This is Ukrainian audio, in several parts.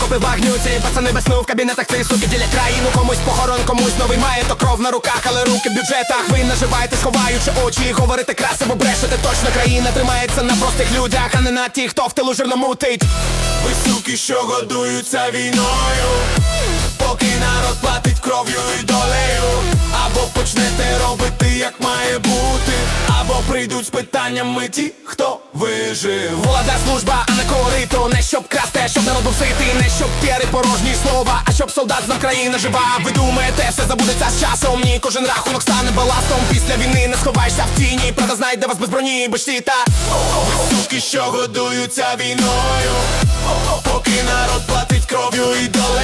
попи вагню і пацани без сну в кабінетах ти суки ділять країну. Комусь похорон, комусь новий має то кров на руках, але руки в бюджетах. Ви наживаєте, сховаючи очі Говорите красиво, брешете. Точно країна тримається на простих людях, а не на ті, хто в тилу жирно мутить. Ви суки, що годуються війною. Поки народ прийдуть з питаннями ті, хто вижив. Влада служба, а не корито Не щоб красти, а щоб народ був ситий Не щоб піари порожні слова А щоб солдат знав країна жива. Ви думаєте, все забудеться з часом? Ні, кожен рахунок стане баластом. Після війни не сховаєшся в тіні Правда знайде вас без броні, без щита. Суки, що годуються війною Поки народ платить кров'ю і долею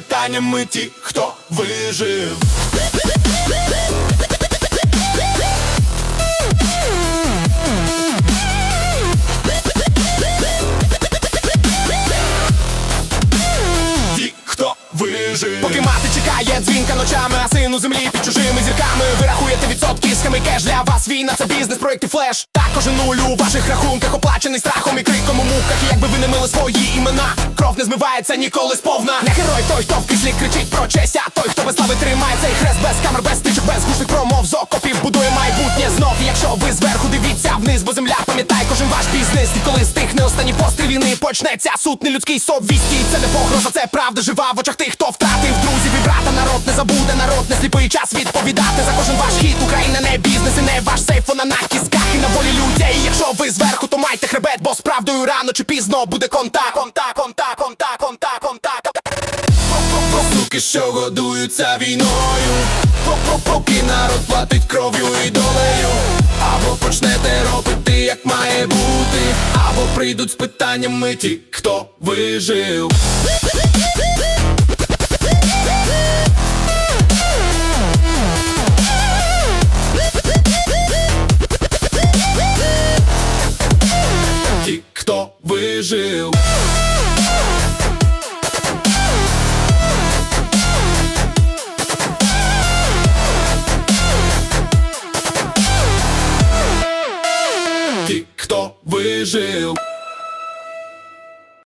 прийдуть ми ті, хто вижив. Ті, хто вижив. Поки мати чекає дзвінка ночами, а син у землі під чужими зірками. Ви рахуєте відсотки, кеш для вас війна, це бізнес, проєкти флеш Також і нуль у ваших рахунках, оплачений страхом і криком у муках якби ви не мили свої імена, кров не змивається ніколи сповна Не герой той, хто в кислі кричить про честь, а той, хто без слави тримає цей хрест без камер, без стичок, без гучних промов з окопів будує майбутнє знов. І якщо ви зверху дивіться вниз, бо земля пам'ятає кожен ваш бізнес. І коли стихне останній постріл війни, почнеться суд нелюдський совісті. Це не погроза, це правда жива в очах тих, хто втратив друзів забуде, народ не сліпий час відповідати за кожен ваш хід. Україна не бізнес і не ваш сейф, вона на кісках і на волі людей. Якщо ви зверху, то майте хребет, бо з правдою рано чи пізно буде контакт, контакт, контакт, контакт, контакт, контакт. Суки, що годуються війною, поки народ платить кров'ю і долею, або почнете робити як має бути, або прийдуть з питаннями ті, хто вижив. Ті, хто вижив.